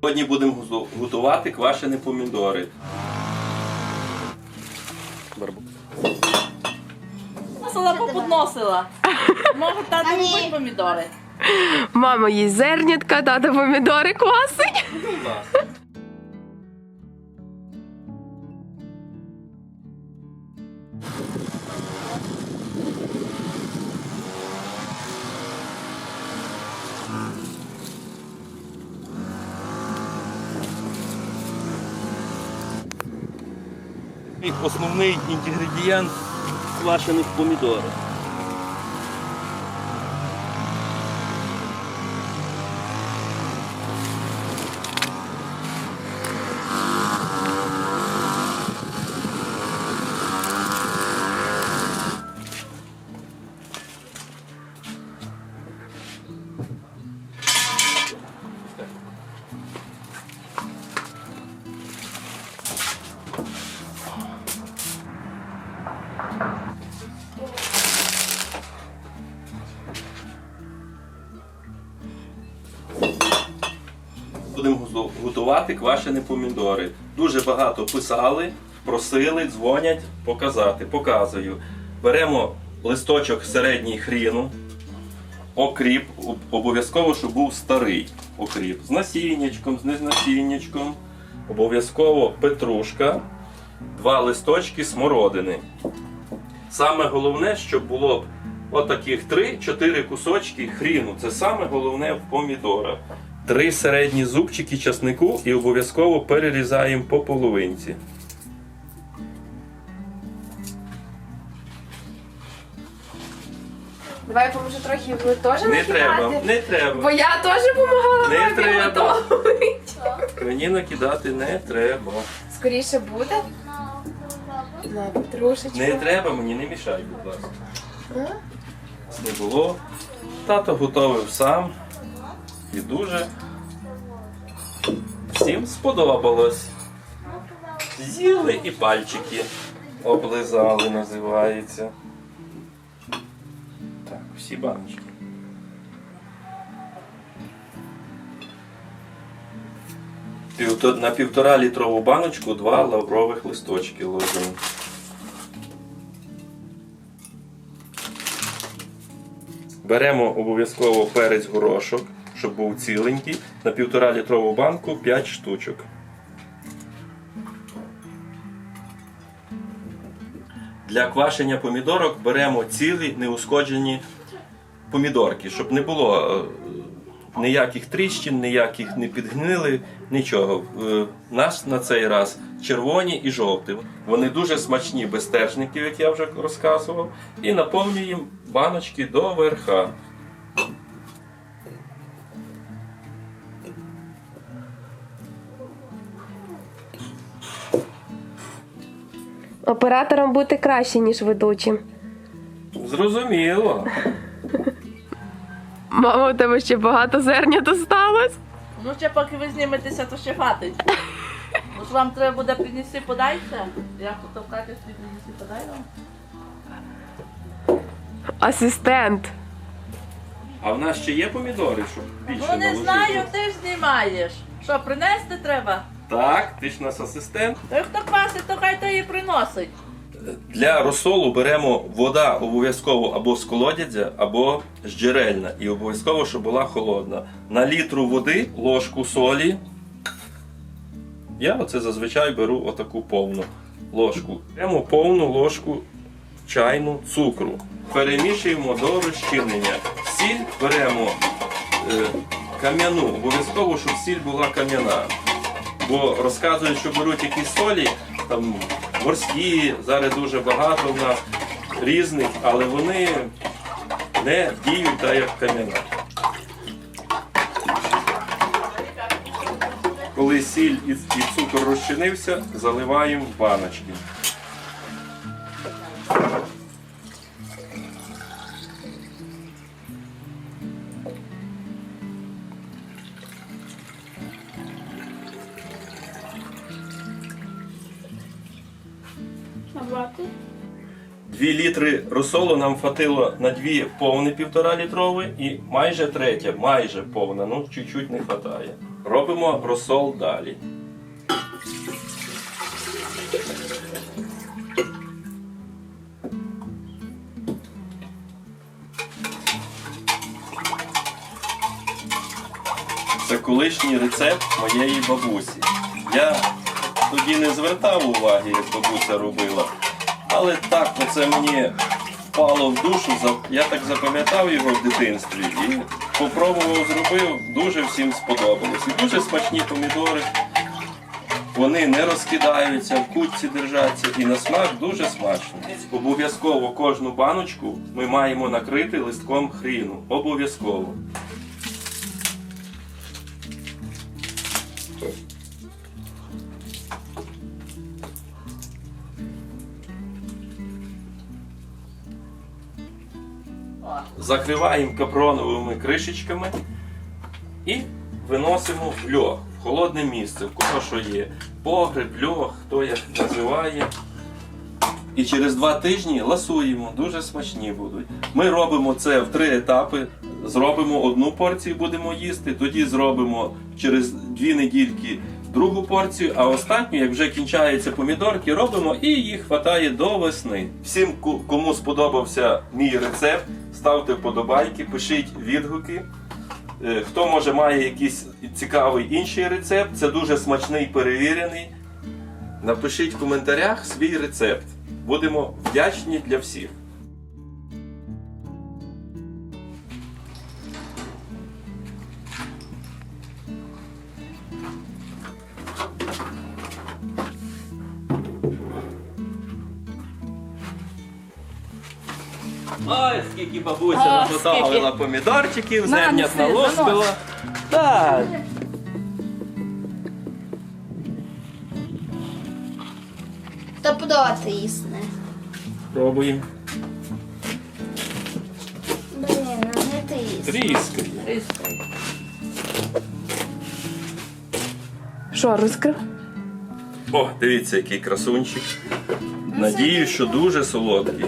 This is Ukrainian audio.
Сьогодні будемо готувати квашені помідори. Носила поподносила. Може, тато любить помідори. Мама їсть зернятка, тато помідори квасить. І Основний інгредієнт квашених помідорів. Будемо готувати квашені помідори. Дуже багато писали, просили, дзвонять показати. Показую. Беремо листочок середній хріну, окріп, обов'язково, щоб був старий окріп. З насіннячком, з незнасіннячком. Обов'язково петрушка, два листочки смородини. Саме головне, щоб було б отаких 3-4 кусочки хріну. Це саме головне в помідорах. Три середні зубчики часнику і обов'язково перерізаємо по половинці. Давай я поможу трохи, ви теж Не треба, не треба. Бо я теж допомагала Не мамі треба. готувати. Мені накидати не треба. Скоріше буде. На петрушечку. Не треба, мені не мішай, будь ласка. Не було. Тато готовив сам. І дуже всім сподобалось. З'їли і пальчики облизали, називається. Так, всі баночки. На півтора літрову баночку два лаврових листочки ложимо. Беремо обов'язково перець горошок, щоб був ціленький. На півтора літрову банку 5 штучок. Для квашення помідорок беремо цілі неушкоджені помідорки, щоб не було е, ніяких тріщин, ніяких не підгнили, нічого. Е, Наш на цей раз червоні і жовті. Вони дуже смачні без стержників, як я вже розказував, і наповнюємо баночки до верха. Оператором бути краще, ніж ведучим. Зрозуміло. Мама, у тебе ще багато зернят осталось. Ну ще поки ви зніметеся, то ще хватить. Ну ж вам треба буде принести, подайте. Я тут в хаті собі принести, подай вам. Асистент. А в нас ще є помідори, щоб більше Ну не наложити? знаю, ти ж знімаєш. Що, принести треба? Так, ти ж у нас асистент. Той, хто квасить, то хай то і приносить. Для розсолу беремо вода обов'язково або з колодязя, або з джерельна. І обов'язково, щоб була холодна. На літру води ложку солі. Я оце зазвичай беру отаку повну ложку. Беремо повну ложку чайну цукру. Перемішуємо до розчинення. Сіль беремо е, кам'яну. Обов'язково, щоб сіль була кам'яна. Бо розказують, що беруть якісь солі, там морські, зараз дуже багато в нас різних, але вони не діють так, як кам'яна. Коли сіль і, цукор розчинився, заливаємо в баночки. Дві літри розсолу нам хватило на дві повні півтора літрові і майже третя, майже повна, ну чуть-чуть не вистачає. Робимо розсол далі. Це колишній рецепт моєї бабусі. Я тоді не звертав уваги, як бабуся робила. Але так, оце мені впало в душу. Я так запам'ятав його в дитинстві і попробував, зробив, дуже всім сподобалось. І дуже смачні помідори. Вони не розкидаються, в кутці держаться і на смак дуже смачно. Обов'язково кожну баночку ми маємо накрити листком хріну. Обов'язково. Закриваємо капроновими кришечками і виносимо в льох, в холодне місце, в кого що є. Погреб, льох, хто як називає. І через два тижні ласуємо, дуже смачні будуть. Ми робимо це в три етапи. Зробимо одну порцію, будемо їсти, тоді зробимо через дві недільки другу порцію, а останню, як вже кінчаються помідорки, робимо і їх хватає до весни. Всім, кому сподобався мій рецепт, ставте вподобайки, пишіть відгуки. Е, Хто може має якийсь цікавий інший рецепт, це дуже смачний, перевірений. Напишіть в коментарях свій рецепт. Будемо вдячні для всіх. Ой, скільки бабуся А, наготовила скільки. помідорчиків, На, зернят неси. Так. Та подавати їсти. Пробуємо. Блін, не ти їсти. Тріскає. Що, розкрив? О, дивіться, який красунчик. Надію, що дуже солодкий.